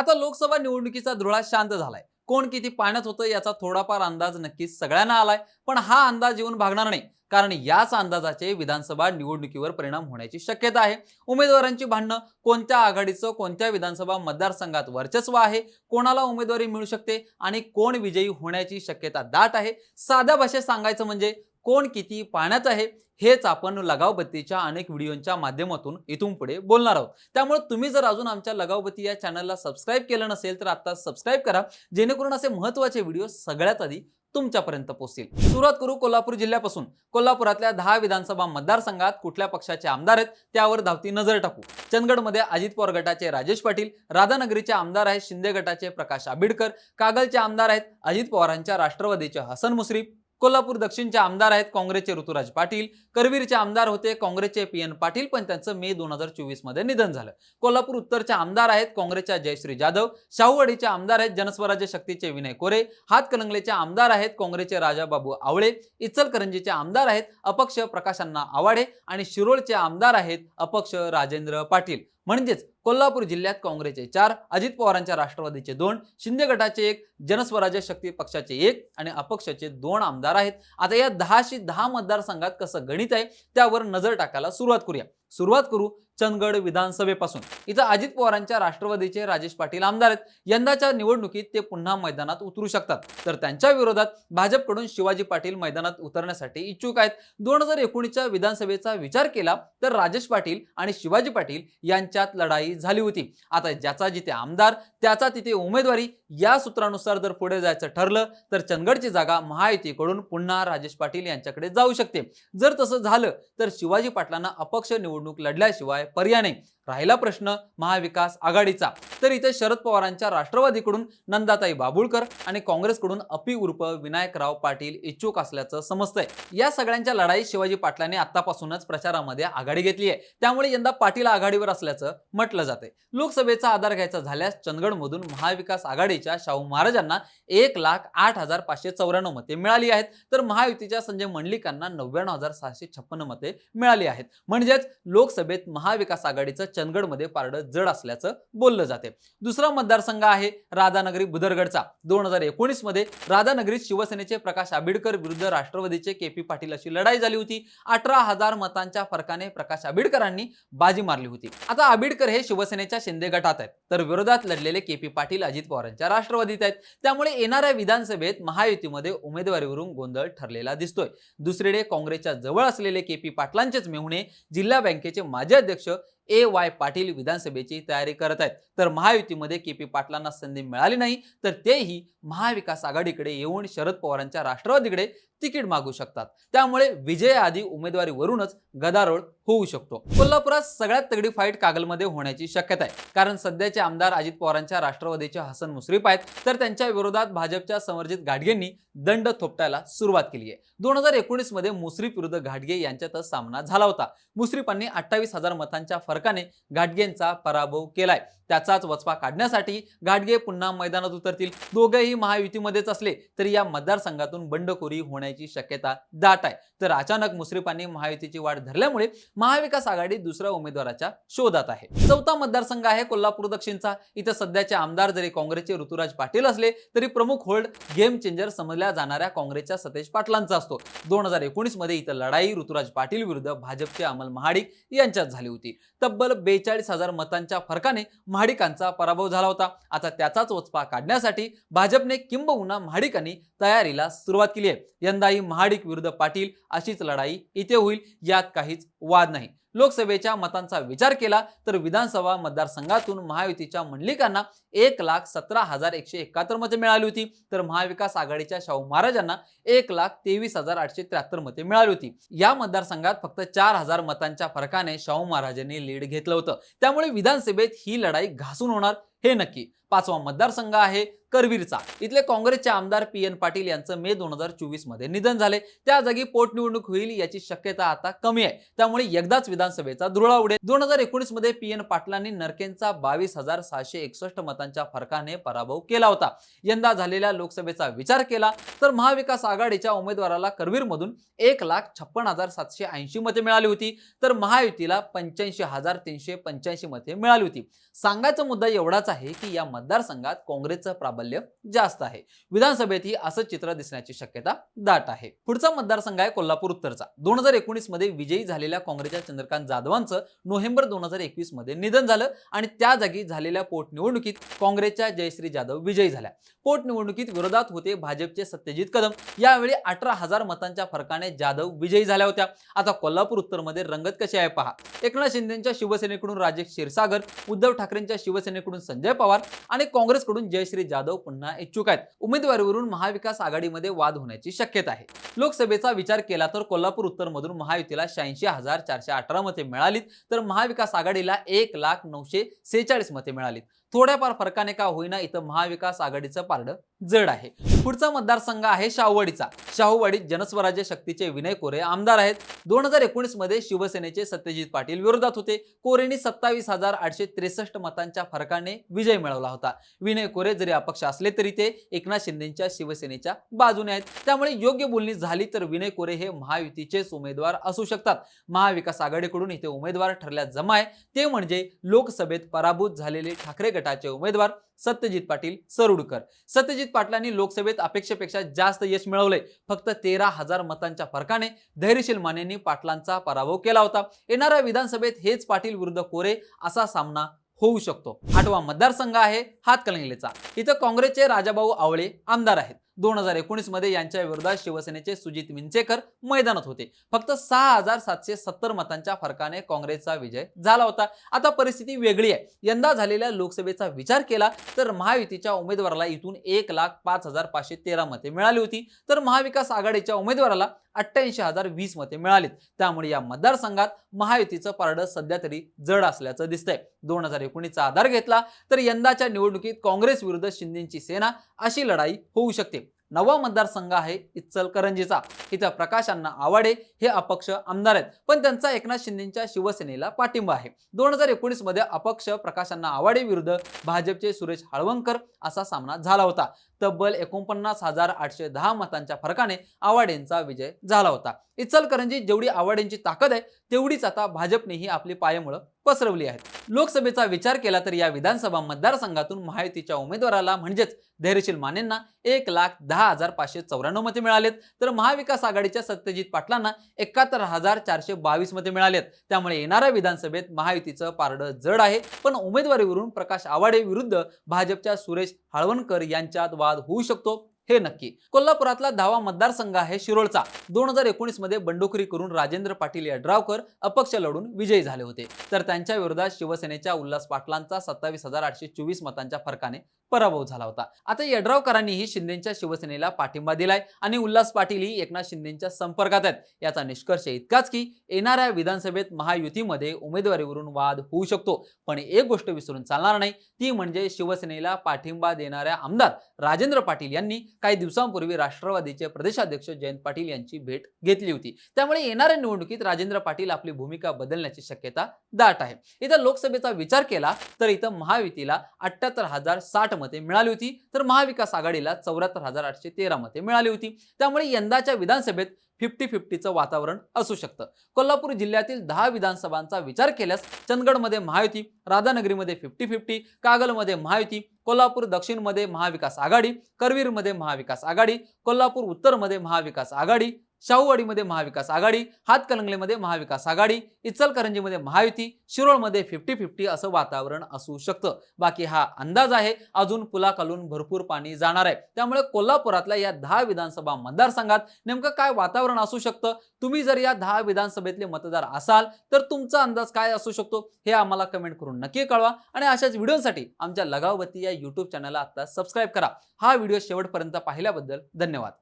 आता लोकसभा निवडणुकीचा धुळा शांत झालाय. कोण किती पाण्यात होतं याचा थोडाफार अंदाज नक्कीच सगळ्यांना आलाय पण हा अंदाज येऊन भागणार नाही कारण याच अंदाजाचे विधानसभा निवडणुकीवर परिणाम होण्याची शक्यता आहे. उमेदवारांची भांडणं कोणत्या आघाडीचं कोणत्या विधानसभा मतदारसंघात वर्चस्व आहे कोणाला उमेदवारी मिळू शकते आणि कोण विजयी होण्याची शक्यता दाट आहे साध्या भाषेत सांगायचं म्हणजे कोण किती पाण्यात आहे हेच आपण लगावबत्तीच्या अनेक व्हिडिओच्या माध्यमातून इथून पुढे बोलणार आहोत. त्यामुळे तुम्ही जर अजून आमच्या लगावबत्ती या चॅनलला सबस्क्राईब केलं नसेल तर आता सबस्क्राईब करा जेणेकरून असे महत्त्वाचे व्हिडिओ सगळ्यात आधी तुमच्यापर्यंत पोहोचतील. सुरुवात करू कोल्हापूर जिल्ह्यापासून. कोल्हापुरातल्या दहा विधानसभा मतदारसंघात कुठल्या पक्षाचे आमदार आहेत त्यावर धावती नजर टाकू. चंदगडमध्ये अजित पवार गटाचे राजेश पाटील राधानगरीचे आमदार आहेत शिंदे गटाचे प्रकाश आंबेडकर कागलचे आमदार आहेत अजित पवारांच्या राष्ट्रवादीचे हसन मुश्रीफ कोल्हापूर दक्षिणचे आमदार आहेत काँग्रेसचे ऋतुराज पाटील. करवीरचे आमदार होते काँग्रेसचे पी एन पाटील पण त्यांचं मे दोन हजार चोवीसमध्ये निधन झालं. कोल्हापूर उत्तरचे आमदार आहेत काँग्रेसच्या जयश्री जाधव शाहूवाडीचे आमदार आहेत जनस्वराज्य शक्तीचे विनय कोरे हातकलंगलेचे आमदार आहेत काँग्रेसचे राजाबाबू आवळे इचलकरंजीचे आमदार आहेत अपक्ष प्रकाशांना आवाडे आणि शिरोळचे आमदार आहेत अपक्ष राजेंद्र पाटील. म्हणजेच कोल्हापूर जिल्ह्यात काँग्रेसचे चार अजित पवारांच्या राष्ट्रवादीचे दोन शिंदे गटाचे एक जनस्वराज्य शक्ती पक्षाचे एक आणि अपक्षाचे दोन आमदार आहेत. आता या दहाशी दहा मतदारसंघात कसं गणित आहे त्यावर नजर टाकायला सुरुवात करूया. सुरुवात करू चंदगड विधानसभेपासून. इथं अजित पवारांच्या राष्ट्रवादीचे राजेश पाटील आमदार आहेत. यंदाच्या निवडणुकीत ते पुन्हा मैदानात उतरू शकतात. तर त्यांच्या विरोधात भाजपकडून शिवाजी पाटील मैदानात उतरण्यासाठी इच्छुक आहेत. दोन हजार एकोणीसच्या विधानसभेचा विचार केला तर राजेश पाटील आणि शिवाजी पाटील यांच्यात लढाई झाली होती. आता ज्याचा जिथे आमदार त्याचा तिथे उमेदवारी या सूत्रानुसार जर पुढे जायचं ठरलं तर चंदगडची जागा महायुतीकडून पुन्हा राजेश पाटील यांच्याकडे जाऊ शकते. जर तसं झालं तर शिवाजी पाटलांना अपक्ष निवडणूक लढल्याशिवाय पर्याय नाही राहिला प्रश्न महाविकास आघाडीचा. तर इथे शरद पवारांच्या राष्ट्रवादीकडून नंदाताई बाबुळकर आणि काँग्रेसकडून अपी उर्फ विनायकराव पाटील इच्छुक असल्याचं समजतंय. या सगळ्यांच्या लढाई शिवाजी पाटलांनी आतापासूनच प्रचारामध्ये आघाडी घेतली आहे. त्यामुळे यंदा पाटील आघाडीवर असल्याचं म्हटलं जाते लोकसभेचा आधार घ्यायचा झाल्यास चंदगडमधून महाविकास आघाडीच्या शाहू महाराजांना एक लाख आठ हजार पाचशे चौऱ्याण्णव मते मिळाली आहेत. तर महायुतीच्या संजय मंडलिकांना नव्याण्णव हजार सहाशे छप्पन्न मते मिळाली आहेत. म्हणजेच लोकसभेत महाविकास आघाडीचं चंदगडमध्ये पारडं जड असल्याचं बोललं जाते. दुसरा मतदारसंघ आहे राधानगरी बुधरगडचा दोन हजार एकोणीसमध्ये राधानगरीत शिवसेनेचे प्रकाश आंबेडकर विरुद्ध राष्ट्रवादीचे के पी पाटील अशी लढाई झाली होती. अठरा हजार मतांच्या फरकाने प्रकाश आंबेडकरांनी बाजी मारली होती. आता आंबेडकर हे शिवसेनेच्या शिंदे गटात आहेत. तर विरोधात लढलेले के पी पाटील अजित पवारांच्या राष्ट्रवादीत आहेत. त्यामुळे येणाऱ्या विधानसभेत महायुतीमध्ये उमेदवारीवरून गोंधळ ठरलेला दिसतोय. दुसरीकडे काँग्रेसच्या जवळ असलेले के पी पाटलांचेच मेहुणे जिल्हा बँकेचे माजी अध्यक्ष ए वाय पाटील विधानसभेची तयारी करत आहेत. तर महायुतीमध्ये के पी पाटलांना संधी मिळाली नाही तर तेही महाविकास आघाडीकडे येऊन शरद पवारांच्या राष्ट्रवादीकडे तिकीट मागू शकतात. त्यामुळे विजयाआधी उमेदवारीवरूनच गदारोळ होऊ शकतो. कोल्हापुरात सगळ्यात तगडी फाईट कागलमध्ये होण्याची शक्यता आहे. कारण सध्याचे आमदार अजित पवारांच्या राष्ट्रवादीचे हसन मुश्रीफ आहेत. तर त्यांच्या विरोधात भाजपच्या समर्जित घाटगेंनी दंड थोपटायला सुरुवात केली आहे. दोन हजार एकोणीसमध्ये मुश्रीफ विरुद्ध घाटगे यांच्यातच सामना झाला होता. मुश्रीफांनी अठ्ठावीस हजार मतांच्या फरक फरकाने घाटगेंचा पराभव केलाय. त्याचाच वचपा काढण्यासाठी घाटगे पुन्हा मैदानात उतरतील. दोघेही महायुतीमध्येच असले तरी या मतदारसंघातून बंडखोरी होण्याची शक्यता दाट आहे. तर अचानक मुश्रीफांनी महायुतीची वाढ धरल्यामुळे महाविकास आघाडी दुसऱ्या उमेदवाराच्या शोधात आहे. चौथा मतदारसंघ आहे कोल्हापूर दक्षिणचा. इथं सध्याचे आमदार जरी काँग्रेसचे ऋतुराज पाटील असले तरी प्रमुख होल्ड गेम चेंजर समजल्या जाणाऱ्या काँग्रेसच्या सतेज पाटलांचा असतो. दोन हजार एकोणीसमध्ये इथं लढाई ऋतुराज पाटील विरुद्ध भाजपचे अमल महाडिक यांच्यात झाली होती. तब्बल बेचाळीस हजार मतांच्या फरकाने महाडिकांचा पराभव झाला होता. आता त्याचाच वचपा काढण्यासाठी भाजपने किंबहुना महाडिकांनी तयारीला सुरुवात केली आहे. यंदाही महाडिक विरुद्ध पाटील अशीच लढाई इथे होईल यात काहीच वाद नाही. लोकसभेच्या मतांचा विचार केला तर विधानसभा मतदारसंघातून महायुतीच्या मंडलिकांना एक लाख सतरा हजार एकशे एकाहत्तर मते मिळाली होती. तर महाविकास आघाडीच्या शाहू महाराजांना एक लाख तेवीस हजार आठशे त्र्याहत्तर मते मिळाली होती. या मतदारसंघात फक्त चार हजार मतांच्या फरकाने शाहू महाराजांनी लीड घेतलं होतं. त्यामुळे विधानसभेत ही लढाई घासून होणार हे नक्की. पाचवा मतदारसंघ आहे करवीरचा. इथले काँग्रेसचे आमदार पी एन पाटील यांचं मे दोन हजार चोवीसमध्ये निधन झाले. त्या जागी पोटनिवडणूक होईल याची शक्यता आता कमी आहे. त्यामुळे एकदाच विधानसभेचा धुळा उडेल. दोन हजार एकोणीसमध्ये पी एन पाटलांनी नरकेंचा बावीस हजार सहाशे एकसष्ट मतांच्या फरकाने पराभव केला होता. यंदा झालेल्या लोकसभेचा विचार केला तर महाविकास आघाडीच्या उमेदवाराला करवीरमधून एक लाख छप्पन हजार सातशे ऐंशी मते मिळाली होती. तर महायुतीला पंच्याऐंशी हजार तीनशे पंच्याऐंशी मते मिळाली होती. सांगायचा मुद्दा एवढाच आहे की या मतदारसंघात काँग्रेसचं प्राबल्य जास्त आहे. विधानसभेतही असं चित्र दिसण्याची शक्यता दाट आहे. पुढचा मतदारसंघ आहे कोल्हापूर उत्तरचा. दोन हजार एकोणीसमध्ये विजयी झालेल्या काँग्रेसच्या चंद्रकांत जाधवांचं नोव्हेंबर दोन हजार एकवीसमध्ये निधन झालं आणि त्या जागी झालेल्या पोटनिवडणुकीत काँग्रेसच्या जयश्री जाधव विजयी झाल्या. पोटनिवडणुकीत विरोधात होते भाजपचे सत्यजित कदम. यावेळी अठरा हजार मतांच्या फरकाने जाधव विजयी झाल्या होत्या. आता कोल्हापूर उत्तरमध्ये रंगत कशी आहे पहा. एकनाथ शिंदेच्या शिवसेनेकडून राजेश क्षीरसागर उद्धव ठाकरेंच्या शिवसेनेकडून संजय पवार आणि काँग्रेसकडून जयश्री जाधव पुन्हा इच्छुक आहेत. उमेदवारीवरून महाविकास आघाडीमध्ये वाद होण्याची शक्यता आहे. लोकसभेचा विचार केला तर कोल्हापूर उत्तरमधून महायुतीला शहाऐंशी हजार चारशे अठरा मते मिळालीत तर महाविकास आघाडीला एक लाख नऊशे सेहेचाळीस मते मिळालीत. थोड्याफार फरकाने का होईना इथं महाविकास आघाडीचं पारडं जड आहे. पुढचा मतदारसंघ आहे शाहूवाडीचा. शाहूवाडीत जनस्वराज्य शक्तीचे विनय कोरे आमदार आहेत. दोन हजार एकोणीसमध्ये शिवसेनेचे सत्यजित पाटील विरोधात होते. कोरेंनी सत्तावीस हजार आठशे त्रेसष्ट मतांच्या फरकाने विजय मिळवला होता. विनय कोरे जरी अपक्ष असले तरी ते एकनाथ शिंदेच्या शिवसेनेच्या बाजूने आहेत. त्यामुळे योग्य बोलणी झाली तर विनय कोरे हे महायुतीचेच उमेदवार असू शकतात. महाविकास आघाडीकडून इथे उमेदवार ठरल्या जमा आहे ते म्हणजे लोकसभेत पराभूत झालेले ठाकरे गटाचे उमेदवार सत्यजित पाटील सरुडकर. सत्यजित पाटलांनी लोकसभेत अपेक्षेपेक्षा जास्त यश मिळवले. फक्त तेरा हजार मतांच्या फरकाने धैर्यशील मानेंनी पाटलांचा पराभव केला होता. येणाऱ्या विधानसभेत हेच पाटील विरुद्ध कोरे असा सामना होऊ शकतो. आठवा मतदारसंघ आहे हातकणंगलेचा. इथं काँग्रेसचे राजाभाऊ आवळे आमदार आहेत. दोन हजार एकोणीसमध्ये यांच्या विरोधात शिवसेनेचे सुजित विंचेकर मैदानात होते. फक्त सहा हजार सातशे सत्तर मतांच्या फरकाने काँग्रेसचा विजय झाला होता. आता परिस्थिती वेगळी आहे. यंदा झालेल्या लोकसभेचा विचार केला तर महायुतीच्या उमेदवाराला इथून एक लाख पाच हजार पाचशे तेरा मते मिळाली होती. तर महाविकास आघाडीच्या उमेदवाराला अठ्ठ्याऐंशी हजार वीस मते मिळालीत. त्यामुळे या मतदारसंघात महायुतीचं पारडं सध्या तरी जड असल्याचं दिसतंय. दोन हजार एकोणीसचा आधार घेतला तर यंदाच्या निवडणुकीत काँग्रेस विरुद्ध शिंदेची सेना अशी लढाई होऊ शकते. नवा मतदारसंघ आहे इचलकरंजीचा. इथं प्रकाश अण्णा आवाडे हे अपक्ष आमदार आहेत. पण त्यांचा एकनाथ शिंदेच्या शिवसेनेला पाठिंबा आहे. दोन हजार एकोणीसमध्ये अपक्ष प्रकाश अण्णा आवाडे विरुद्ध भाजपचे सुरेश हळवंकर असा सामना झाला होता. तब्बल एकोणपन्नास हजार आठशे दहा मतांच्या फरकाने आवाडेंचा विजय झाला होता. इचलकरंजी जेवढी आवाडेंची ताकद आहे तेवढीच आता भाजपनेही आपली पायमुळं पसरवली आहेत. लोकसभेचा विचार केला तर या विधानसभा मतदारसंघातून महायुतीच्या उमेदवाराला म्हणजेच धैर्यशील मानेंना एक लाख दहा हजार पाचशे चौऱ्याण्णव मते मिळालेत. तर महाविकास आघाडीच्या सत्यजित पाटलांना एकाहत्तर हजार चारशे बावीस मते मिळालेत. त्यामुळे येणाऱ्या विधानसभेत महायुतीचं पारडं जड आहे. पण उमेदवारीवरून प्रकाश आवाडे विरुद्ध भाजपच्या सुरेश हळवणकर यांच्यात वाद होऊ शकतो. हे नक्की. कोल्हापुरातला दहावा मतदारसंघ आहे शिरोळचा. दोन हजार एकोणीसमध्ये बंडखोरी करून राजेंद्र पाटील यड्रावकर अपक्ष लढून विजयी झाले होते. तर त्यांच्या विरोधात शिवसेनेच्या उल्हास पाटलांचा सत्तावीस हजार आठशे चोवीस मतांच्या फरकाने पराभव झाला होता. आता यड्रावकरांनीही शिंदेच्या शिवसेनेला पाठिंबा दिलाय आणि उल्हास पाटील ही एकनाथ शिंदेच्या संपर्कात आहेत. याचा निष्कर्ष इतकाच की येणाऱ्या विधानसभेत महायुतीमध्ये उमेदवारीवरून वाद होऊ शकतो. पण एक गोष्ट विसरून चालणार नाही ती म्हणजे शिवसेनेला पाठिंबा देणाऱ्या आमदार राजेंद्र पाटील यांनी काही दिवसांपूर्वी राष्ट्रवादीचे प्रदेशाध्यक्ष जयंत पाटील यांची भेट घेतली होती. त्यामुळे येणाऱ्या निवडणुकीत राजेंद्र पाटील आपली भूमिका बदलण्याची शक्यता दाट आहे. इथं लोकसभेचा विचार केला तर इथं महायुतीला अठ्याहत्तर हजार साठ मते मिळाली होती तर महाविकास आघाडीला चौऱ्याहत्तर हजार आठशे तेरा मते मिळाली होती. त्यामुळे यंदाच्या विधानसभेत फिफ्टी फिफ्टीचं वातावरण असू शकतं. कोल्हापूर जिल्ह्यातील दहा विधानसभांचा विचार केल्यास चंदगडमध्ये महायुती राधानगरीमध्ये फिफ्टी फिफ्टी कागलमध्ये महायुती कोल्हापूर दक्षिणमध्ये महाविकास आघाडी करवीरमध्ये महाविकास आघाडी कोल्हापूर उत्तरमध्ये महाविकास आघाडी शाहूवाडीमध्ये महाविकास आघाडी हातकलंगलेमध्ये महाविकास आघाडी इचलकरंजीमध्ये महायुती शिरोळमध्ये फिफ्टी फिफ्टी असं वातावरण असू शकतं. बाकी हा अंदाज आहे अजून पुलाखालून भरपूर पाणी जाणार आहे. त्यामुळे कोल्हापुरातल्या या दहा विधानसभा मतदारसंघात नेमकं काय वातावरण असू शकतं? तुम्ही जर या दहा विधानसभेतले मतदार असाल तर तुमचा अंदाज काय असू शकतो? हे आम्हाला कमेंट करून नक्की कळवा आणि अशाच व्हिडिओसाठी आमच्या लगावती या युट्यूब चॅनलला आता सबस्क्राईब करा. हा व्हिडिओ शेवटपर्यंत पाहिल्याबद्दल धन्यवाद.